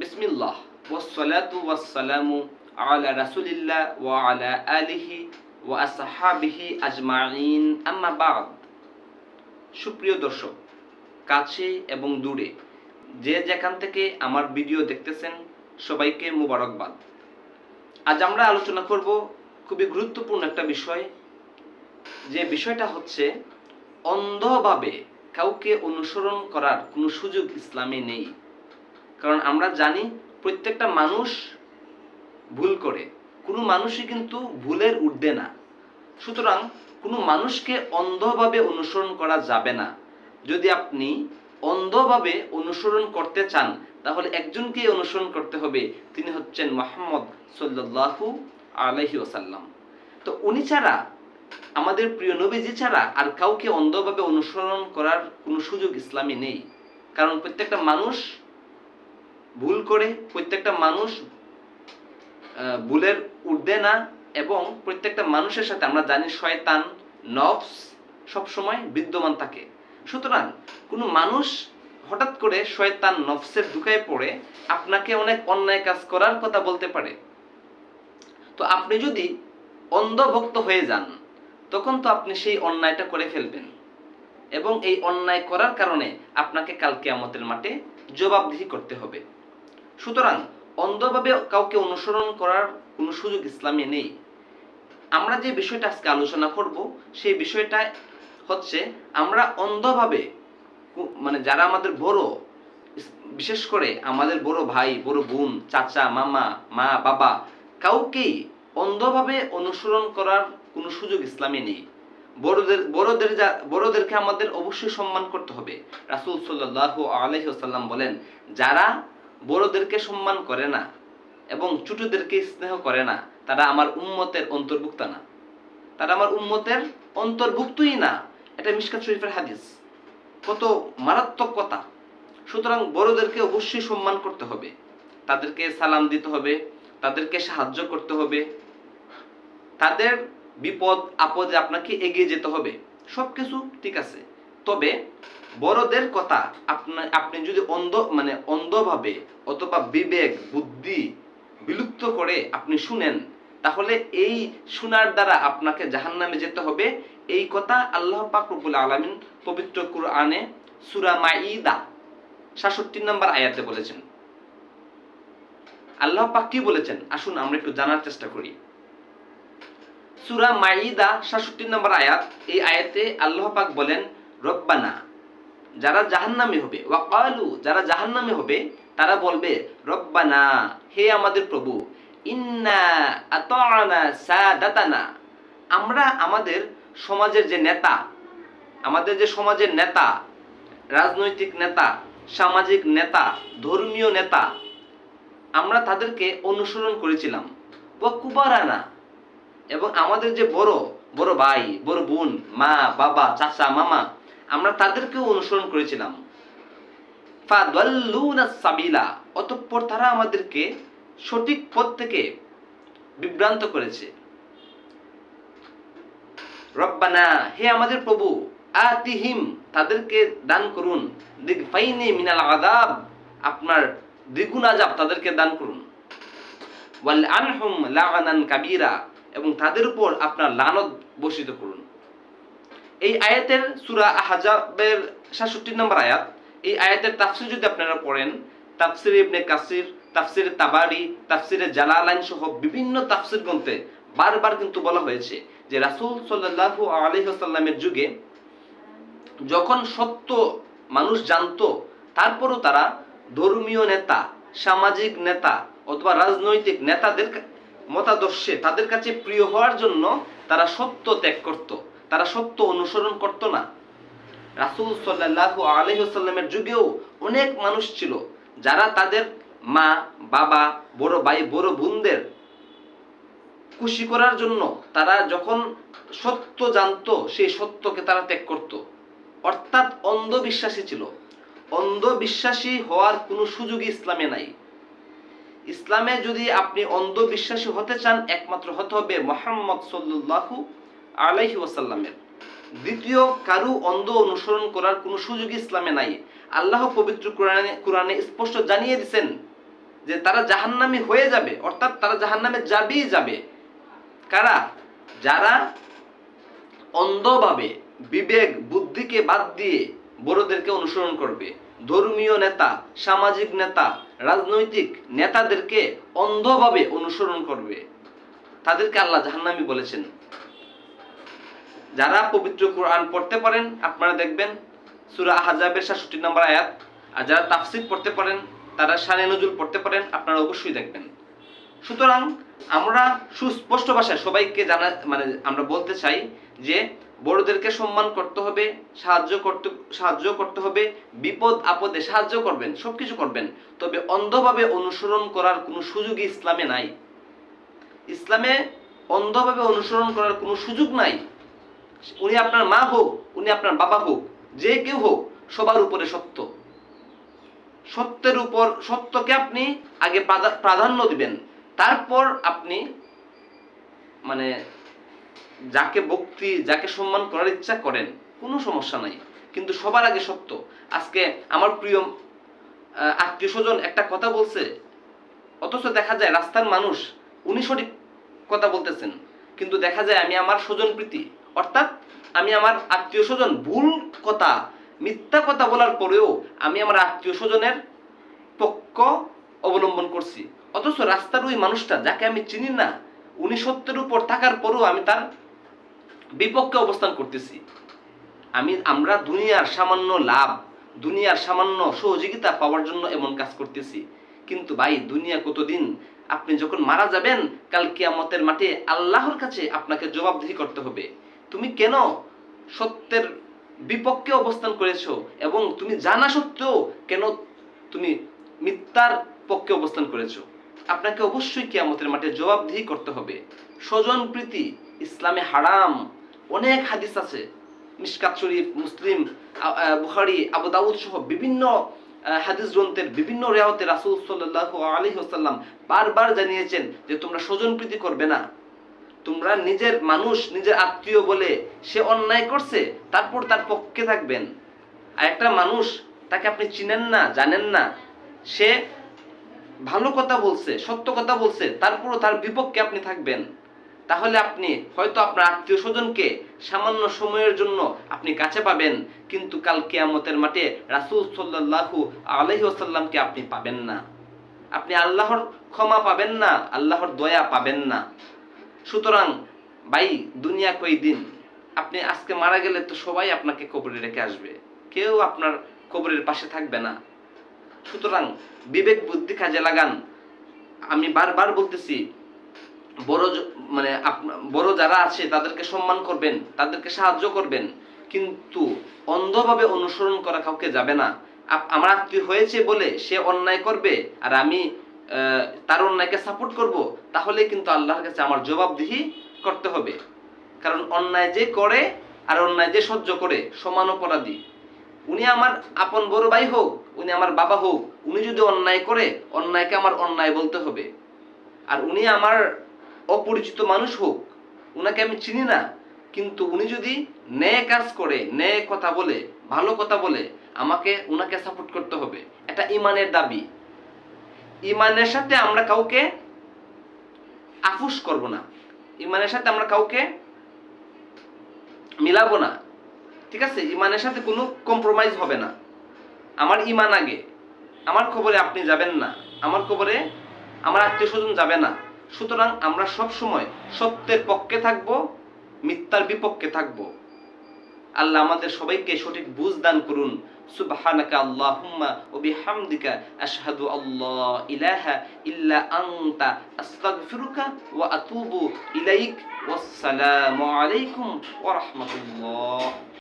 বিসমিল্লাহ। ওয়াসসালাতু ওয়াসসালামু আলা রাসূলিল্লাহ ওয়া আলা আলিহি ওয়া আসহাবিহি আজমাইন আম্মা বাদ। সুপ্রিয় দর্শক, কাছে এবং দূরে যে যেখান থেকে আমার ভিডিও দেখতেছেন, সবাইকে মুবারকবাদ। আজ আমরা আলোচনা করব খুবই গুরুত্বপূর্ণ একটা বিষয়, যে বিষয়টা হচ্ছে অন্ধভাবে কাউকে অনুসরণ করার কোনো সুযোগ ইসলামে নেই। কারণ আমরা জানি প্রত্যেকটা মানুষ ভুল করে। কোনো মানুষই কিন্তু ভুলের ঊর্ধ্বে না। সুতরাং কোনো মানুষকে অন্ধভাবে অনুসরণ করা যাবে না। যদি আপনি অন্ধভাবে অনুসরণ করতে চান, তাহলে একজনকে অনুসরণ করতে হবে। তিনি হচ্ছেন মোহাম্মদ সাল্লাল্লাহু আলহি ওসাল্লাম তো উনি ছাড়া, আমাদের প্রিয় নবীজি ছাড়া আর কাউকে অন্ধভাবে অনুসরণ করার কোনো সুযোগ ইসলামে নেই। কারণ প্রত্যেকটা মানুষ ভুল করে প্রত্যেকটা মানুষ ভুলের ঊর্ধ্বে না এবং প্রত্যেকটা মানুষের সাথে, আমরা জানি শয়তান, নফস সবসময় বিদ্যমান থাকে। সুতরাং কোনো মানুষ হঠাৎ করে শয়তান, নফসের দুকায় পড়ে, আপনাকে অনেক অন্যায় কাজ করার কথা বলতে পারে। তো আপনি যদি অন্ধভক্ত হয়ে যান, তখন তো আপনি সেই অন্যায়টা করে ফেলবেন। এবং এই অন্যায় করার কারণে আপনাকে কালকে আমাদের মাঠে জবাবদিহি করতে হবে। সুতরাং অন্ধভাবে কাউকে অনুসরণ করার কোনো সুযোগ ইসলামে নেই। আমরা যে বিষয়টা আজকে আলোচনা করব, সেই বিষয়টা হচ্ছে আমরা অন্ধভাবে মানে যারা আমাদের বড় বিশেষ করে আমাদের বড় ভাই, বড় বোন, চাচা, মামা, মা, বাবা, কাউকেই অন্ধভাবে অনুসরণ করার কোনো সুযোগ ইসলামে নেই। বড়দের বড়দের যা- বড়দেরকে আমাদের অবশ্যই সম্মান করতে হবে। রাসূল সাল্লাল্লাহু আলাইহি ওয়াসাল্লাম বলেন, যারা বড়দেরকে সম্মান করে না এবং ছোটদেরকে স্নেহ করে না, তারা আমার উম্মতের অন্তর্ভুক্ত না। তারা আমার উম্মতের অন্তর্ভুক্তই না। এটা মিশকাত শরীফের হাদিস। কত মারাত্মক কথা। সুতরাং বড়দেরকে অবশ্যই সম্মান করতে হবে। তাদেরকে সালাম দিতে হবে, তাদেরকে সাহায্য করতে হবে। তাদের বিপদ আপদে আপনাকে এগিয়ে যেতে হবে। সব কিছু ঠিক আছে। তবে বড়দের কথা আপনার আপনি যদি অন্ধ মানে অন্ধভাবে অথবা বিবেক, বুদ্ধি বিলুপ্ত করে আপনি শুনেন, তাহলে এই শোনার দ্বারা আপনাকে জাহান্নামে যেতে হবে। এই কথা আল্লাহ পাক রব্বুল আলামিন পবিত্র কুরআনে সূরা মাঈদা 66 নম্বর আয়াতে বলেছেন। আল্লাহ পাক কি বলেছেন? আসুন আমরা একটু জানার চেষ্টা করি। সুরা মাইদা 66 নম্বর আয়াত, এই আয়াতে আল্লাহ পাক বলেন রব্বানা, যারা জাহান্নামী হবে। ওয়াকালু, যারা জাহান্নামী হবে, তারা বলবে, রব্বানা, হে আমাদের প্রভু, ইন্না আতানা সাদাতানা। আমরা আমাদের সমাজের যে নেতা, আমাদের যে সমাজের নেতা, রাজনৈতিক নেতা, সামাজিক নেতা, ধর্মীয় নেতা, আমরা তাদেরকে অনুসরণ করেছিলাম। ও কুবারানা, এবং আমাদের যে বড় বড় ভাই, বড় বোন, মা, বাবা, চাচা, মামা আমরা তাদেরকেও অনুসরণ করেছিলাম। সাবিলা, অতঃপর তারা আমাদেরকে সঠিক পথ থেকে বিভ্রান্ত করেছে। রব্বানা, হে আমাদের প্রভু, আতিহিম, তাদেরকে দান করুন। দিগফাইনি মিনাল আযাব, আপনার দ্বিগুণ আযাব তাদেরকে দান করুন। ওয়াল আনহুম লাগানান কাবীরা, এবং তাদের উপর আপনার লানত বর্ষিত করুন। এই আয়াতের সূরা আহজাবের 66 নম্বর আয়াত, এই আয়াতের তাফসীর যদি আপনারা পড়েন, তাফসির ইবনে কাসির, তাফসির তাবারি, তাফসিরে জালালাইন সহ বিভিন্ন তাফসির গ্রন্থে বারবার কিন্তু বলা হয়েছে যে রাসূল সাল্লাল্লাহু আলাইহি ওয়াসাল্লামের যুগে যখন সত্য মানুষ জানতো, তারপরও তারা ধর্মীয় নেতা, সামাজিক নেতা অথবা রাজনৈতিক নেতাদের মতাদর্শে তাদের কাছে প্রিয় হওয়ার জন্য তারা সত্য ত্যাগ করত। তারা সত্য অনুসরণ করত না। রাসূল সাল্লাল্লাহু আলাইহি ওয়াসাল্লামের যুগেও অনেক মানুষ ছিল যারা তাদের মা, বাবা, বড় ভাই, বড় বোনদের খুশি করার জন্য তারা যখন সত্য জানতো, সেই সত্যকে তারা ত্যাগ করত। অর্থাৎ অন্ধবিশ্বাসী ছিল। অন্ধবিশ্বাসী হওয়ার কোনো সুযোগই ইসলামে নাই। ইসলামে যদি আপনি অন্ধবিশ্বাসী হতে চান, একমাত্র হতে হবে মোহাম্মদ সাল্লাল্লাহু আলাইহি ওয়াসাল্লামের। দ্বিতীয়, কারু অন্ধ অনুসরণ করার কোনো সুযোগ ইসলামে নাই। আল্লাহ পবিত্র কোরআনে কোরআনে স্পষ্ট জানিয়ে দিছেন যে তারা জাহান্নামি হয়ে যাবে, অর্থাৎ তারা জাহান্নামে যাবেই যাবে। কারা? যারা অন্ধভাবে বিবেক, বুদ্ধিকে বাদ দিয়ে বড়দেরকে অনুসরণ করবে। ধর্মীয় নেতা, সামাজিক নেতা, রাজনৈতিক নেতাদেরকে অন্ধভাবে অনুসরণ করবে। তাদেরকে আল্লাহ জাহান্নামি বলেছেন। যারা পবিত্র কোরআন পড়তে পারেন, আপনারা দেখবেন সুরা আহাজাবের সাতষট্টি নম্বর আয়াত, আর যারা তাফসির পড়তে পারেন, তারা সানে নজুল পড়তে পারেন, আপনারা অবশ্যই দেখবেন। সুতরাং আমরা সুস্পষ্ট ভাষায় সবাইকে জানা মানে আমরা বলতে চাই যে বড়দেরকে সম্মান করতে হবে, সাহায্য করতে সাহায্য করতে হবে, বিপদ আপদে সাহায্য করবেন, সবকিছু করবেন। তবে অন্ধভাবে অনুসরণ করার কোনো সুযোগই ইসলামে নাই। ইসলামে অন্ধভাবে অনুসরণ করার কোনো সুযোগ নাই। উনি আপনার মা হোক, উনি আপনার বাবা হোক, যে কেউ হোক, সবার উপরে সত্য। সত্যের উপর, সত্যকে আপনি আগে প্রাধান্য দিবেন। তারপর আপনি মানে যাকে ভক্তি, যাকে সম্মান করার ইচ্ছা করেন, কোনো সমস্যা নাই। কিন্তু সবার আগে সত্য। আজকে আমার প্রিয় আত্মীয় স্বজন একটা কথা বলছে, অথচ দেখা যায় রাস্তার মানুষ, উনি সঠিক কথা বলতেছেন। কিন্তু দেখা যায় আমি আমার স্বজন প্রীতি অর্থাৎ আমি আমার আত্মীয় স্বজন ভুল কথা, মিথ্যা কথা বলার পরেও আমি আমার আত্মীয় স্বজনের পক্ষ অবলম্বন করছি। অথচ রাস্তার ওই মানুষটা যাকে আমি চিনি না, উনি সত্যের উপর থাকার পরেও আমি তার বিপক্ষে অবস্থান করতেছি। আমি, আমরা দুনিয়ার সামান্য লাভ, দুনিয়ার সামান্য সহযোগিতা পাওয়ার জন্য এমন কাজ করতেছি। কিন্তু ভাই, দুনিয়া কতদিন? আপনি যখন মারা যাবেন, কাল কিয়ামতের মাঠে আল্লাহর কাছে আপনাকে জবাবদিহি করতে হবে। তুমি কেন সত্যের বিপক্ষে অবস্থান করেছ? এবং তুমি জানা সত্ত্বেও কেন তুমি মিথ্যার পক্ষে অবস্থান করেছ? আপনাকে অবশ্যই কিয়ামতের মাঠে জবাবদিহি করতে হবে। স্বজন প্রীতি ইসলামে হারাম। অনেক হাদিস আছে। মিশকাত শরীফ মুসলিম আ, আবু দাউদ সহ বিভিন্ন হাদিস গ্রন্থের বিভিন্ন রেওয়াতে রাসূল সাল্লাল্লাহু আলাইহি ওয়াসাল্লাম বারবার জানিয়েছেন যে তোমরা স্বজন প্রীতি করবে না। তোমরা নিজের মানুষ, নিজের আত্মীয় বলে সে অন্যায় করছে, তারপর তার পক্ষে থাকবেন। আর একটা মানুষ, তাকে আপনি চিনেন না, জানেন না, সে ভালো কথা বলছে, সত্য কথা বলছে, তারপরও তার বিপক্ষে আপনি থাকবেন। তাহলে আপনি হয়তো আপনার আত্মীয় স্বজনকে সামান্য সময়ের জন্য আপনি কাছে পাবেন, কিন্তু কাল কেয়ামতের মাঠে রাসূল সাল্লাল্লাহু আলাইহি ওয়াসাল্লামকে আপনি পাবেন না। আপনি আল্লাহর ক্ষমা পাবেন না, আল্লাহর দয়া পাবেন না। সুতরাং, ভাই, দুনিয়া কই দিন? আপনি আজকে মারা গেলে তো সবাই আপনাকে কবরে রেখে আসবে। কেউ আপনার কবরের পাশে থাকবে না। সুতরাং, বিবেক, বুদ্ধি কাজে লাগান। আমি বারবার বলতেছি, বড় মানে বড় যারা আছে, তাদেরকে সম্মান করবেন, তাদেরকে সাহায্য করবেন। কিন্তু অন্ধভাবে অনুসরণ করা কাউকে যাবে না। আমার আত্মীয় হয়েছে বলে সে অন্যায় করবে, আর আমি তার অন্যায়কে সাপোর্ট করব তাহলে কিন্তু আল্লাহর কাছে আমার জবাবদিহি করতে হবে। কারণ অন্যায় যে করে আর অন্যায় যে সহ্য করে, সমান অপরাধী। উনি আমার আপন বড় ভাই হোক, উনি আমার বাবা হোক, উনি যদি অন্যায় করে, অন্যায়কে আমার অন্যায় বলতে হবে। আর উনি আমার অপরিচিত মানুষ হোক, উনাকে আমি চিনি না, কিন্তু উনি যদি ন্যায় কাজ করে, ন্যায় কথা বলে, ভালো কথা বলে, আমাকে উনাকে সাপোর্ট করতে হবে। এটা ইমানের দাবি। ইমানের সাথে আমরা কাউকে আফুস করব না। ইমানের সাথে আমরা কাউকে মিলাবো না। ঠিক আছে? ইমানের সাথে কোনো কম্প্রোমাইজ হবে না। আমার ইমান আগে। আমার খবরে আপনি যাবেন না। আমার খবরে আমার আত্মীয় স্বজন যাবে না। সুতরাং আমরা সব সময় সত্যের পক্ষে থাকব, মিথ্যার বিপক্ষে থাকব। আল্লাহ আমাদের সবাইকে সঠিক বুঝ দান করুন। সুবহানাকা আল্লাহুম্মা ওয়া বিহামদিকা আশহাদু ইলাহা ইল্লা আনতা আস্তাগফিরুকা ওয়া আতুবু ইলাইক। ওয়াসসালামু আলাইকুম ওয়া রাহমাতুল্লাহ।